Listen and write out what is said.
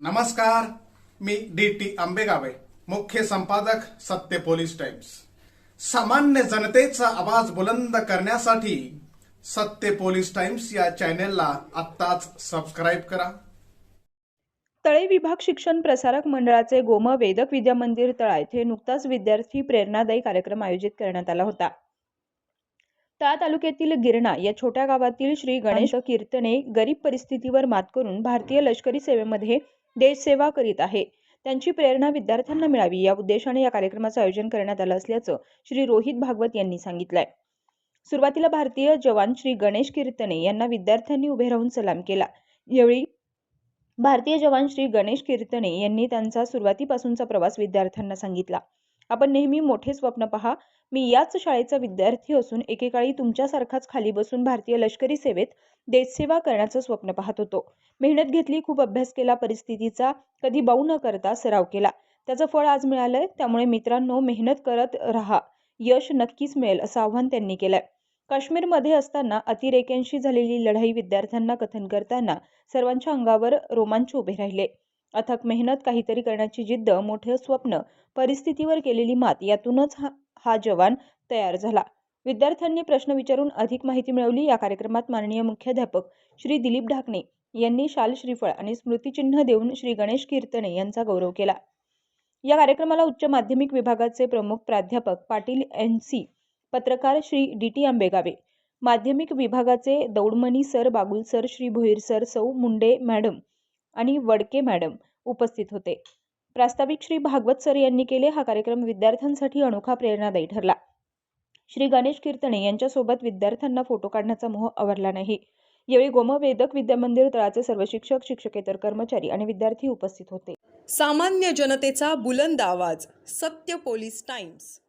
नमस्कार मी D T आंबेगावे मुख्य संपादक सत्य पोलीस टाइम्स. सामान्य जनतेचा आवाज बुलंद करण्यासाठी सत्य पोलीस टाइम्स या चॅनेलला आत्ताच सबस्क्राईब करा. तळे विभाग शिक्षण प्रसारक मंडळाचे गोम वेदक विद्या मंदिर तळा येथे नुकताच विद्यार्थी प्रेरणादायी कार्यक्रम आयोजित करण्यात आला होता. तळा तालुक्यातील गिरणा या छोट्या गावातील श्री गणेश कीर्तने गरीब परिस्थितीवर मात करून भारतीय लष्करी सेवेमध्ये देशसेवा करीत आहे. त्यांची प्रेरणा विद्यार्थ्यांना मिळावी या उद्देशाने या कार्यक्रमाचं आयोजन करण्यात आलं असल्याचं श्री रोहित भागवत यांनी सांगितलंय. सुरुवातीला भारतीय जवान श्री गणेश कीर्तने यांना विद्यार्थ्यांनी उभे राहून सलाम केला. यावेळी भारतीय जवान श्री गणेश कीर्तने यांनी त्यांचा सुरुवातीपासूनचा प्रवास विद्यार्थ्यांना सांगितला. आपण नेहमी मोठे स्वप्न पहा. मी याच शाळेचा विद्यार्थी असून एकेकाळी तुमच्यासारखाच खाली बसून भारतीय लष्करी सेवेत देशसेवा करण्याचं स्वप्न पाहत होतो. मेहनत घेतली खूप अभ्यास केला परिस्थितीचा कधी बाऊ न करता सराव केला. त्याचं फळ आज मिळालंय त्यामुळे मित्रांनो मेहनत करत राहा. यश नक्कीच मिळेल असं आव्हान त्यांनी केलंय. काश्मीरमध्ये असताना अतिरेक्यांशी झालेली लढाई विद्यार्थ्यांना कथन करताना सर्वांच्या अंगावर रोमांच उभे राहिले. अथक मेहनत काहीतरी करण्याची जिद्द मोठे स्वप्न परिस्थितीवर केलेली मात यातूनच हा हा जवान तयार झाला. विद्यार्थ्यांनी प्रश्न विचारून अधिक माहिती मिळवली. या कार्यक्रमात माननीय मुख्याध्यापक श्री दिलीप ढाकणे यांनी शाल श्रीफळ आणि स्मृतिचिन्ह देऊन श्री गणेश कीर्तने यांचा गौरव केला. या कार्यक्रमाला उच्च माध्यमिक विभागाचे प्रमुख प्राध्यापक पाटील एन सी पत्रकार श्री डी टी आंबेगावे माध्यमिक विभागाचे Daudmani sir Bagul sir Shri Bhoir sir सौ मुंडे मॅडम आणि वडके मॅडम उपस्थित होते. प्रास्ताविक श्री भागवत सर यांनी केले हा कार्यक्रम विद्यार्थ्यांसाठी अनोखा प्रेरणादायी ठरला. श्री गणेश कीर्तने यांच्यासोबत विद्यार्थ्यांना फोटो काढण्याचा मोह आवरला नाही. यावेळी गोमवेदक विद्यामंदिर तळाचे सर्व शिक्षक शिक्षकेतर कर्मचारी आणि विद्यार्थी उपस्थित होते. सामान्य जनतेचा बुलंद आवाज सत्य पोलीस टाइम्स.